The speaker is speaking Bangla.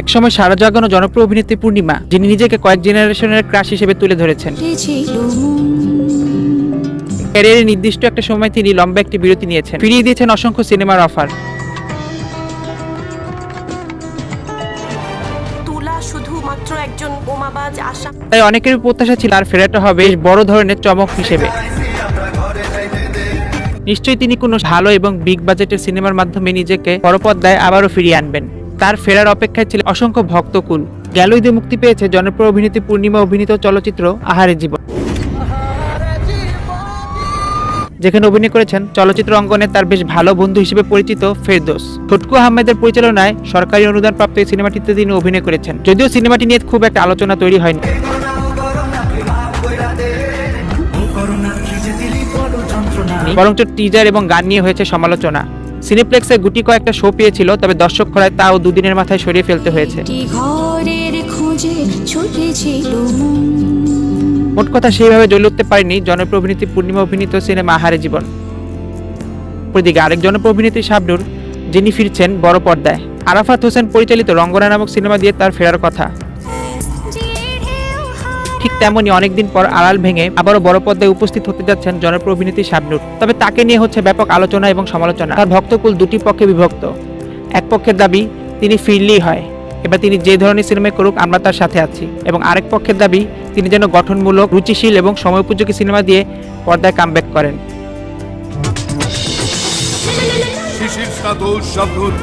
একসময় সারা জাগানো জনপ্রিয় অভিনেত্রী পূর্ণিমা যিনি নিজেকে কয়েক জেনারেশনের ক্রাশ হিসেবে তুলে ধরেছেন। ক্যারিয়ারের নির্দিষ্ট একটা সময় তিনি লম্বা একটি বিরতি নিয়েছেন। ফিরিয়ে দিয়েছেন অসংখ্য সিনেমার অফার। শুধুমাত্র একজন বোমাবাজ আশা তাই অনেকেরই প্রত্যাশা ছিল আর ফেরাটা হবে বেশ বড় ধরনের চমক হিসেবে। নিশ্চয়ই তিনি কোনো ভালো এবং বিগ বাজেটের সিনেমার মাধ্যমে নিজেকে বড় পর্দায় আবারও ফিরিয়ে আনবেন। তার ফেরার অপেক্ষায় ছিল অসংখ্য ভক্তকুল। গেল ঈদে মুক্তি পেয়েছে জনপ্রিয় অভিনেত্রী পূর্ণিমা অভিনীত চলচ্চিত্র আহারে জীবন। যেখানে অভিনয় করেছেন চলচ্চিত্র অঙ্গনে তার বেশ ভালো বন্ধু হিসেবে পরিচিত ফেরদোস। ছটকু আহমেদের পরিচালনায় সরকারি অনুদান প্রাপ্ত এই সিনেমাটিতে তিনি অভিনয় করেছেন। যদিও সিনেমাটি নিয়ে খুব একটা আলোচনা তৈরি হয়নি। বরঞ্চ টিজার এবং গান নিয়ে হয়েছে সমালোচনা। সিনেপ্লেক্সে গুটি কয়েকটা শো পেয়েছিল তবে দর্শক খরায় তাও দুদিনের মাথায় সরিয়ে ফেলতে হয়েছে। মোট কথা সেইভাবে জ্বলে উঠতে পারেনি জনপ্রিয় অভিনেত্রী পূর্ণিমা অভিনীত সিনেমা আহারে জীবন। অপরদিকে আরেক জনপ্রিয় অভিনেত্রী শাবনুর যিনি ফিরছেন বড় পর্দায়। আরাফাত হোসেন পরিচালিত রঙ্গনা নামক সিনেমা দিয়ে তার ফেরার কথা। ঠিক তেমনই অনেকদিন পর আড়াল ভেঙে আবারও বড় পর্দায় উপস্থিত হতে যাচ্ছেন জনপ্রিয় অভিনেত্রী শাবনুর। তবে তাকে নিয়ে হচ্ছে ব্যাপক আলোচনা এবং সমালোচনা। তার ভক্তকুল দুটি পক্ষে বিভক্ত। এক পক্ষের দাবি, তিনি ফিরলেই হয়। এবার তিনি যে ধরনের সিনেমায় করুক, আমরা তার সাথে আছি। এবং আরেক পক্ষের দাবি, তিনি যেন গঠনমূলক, রুচিশীল এবং সময়োপযোগী সিনেমা দিয়ে পর্দায় কামব্যাক করেন।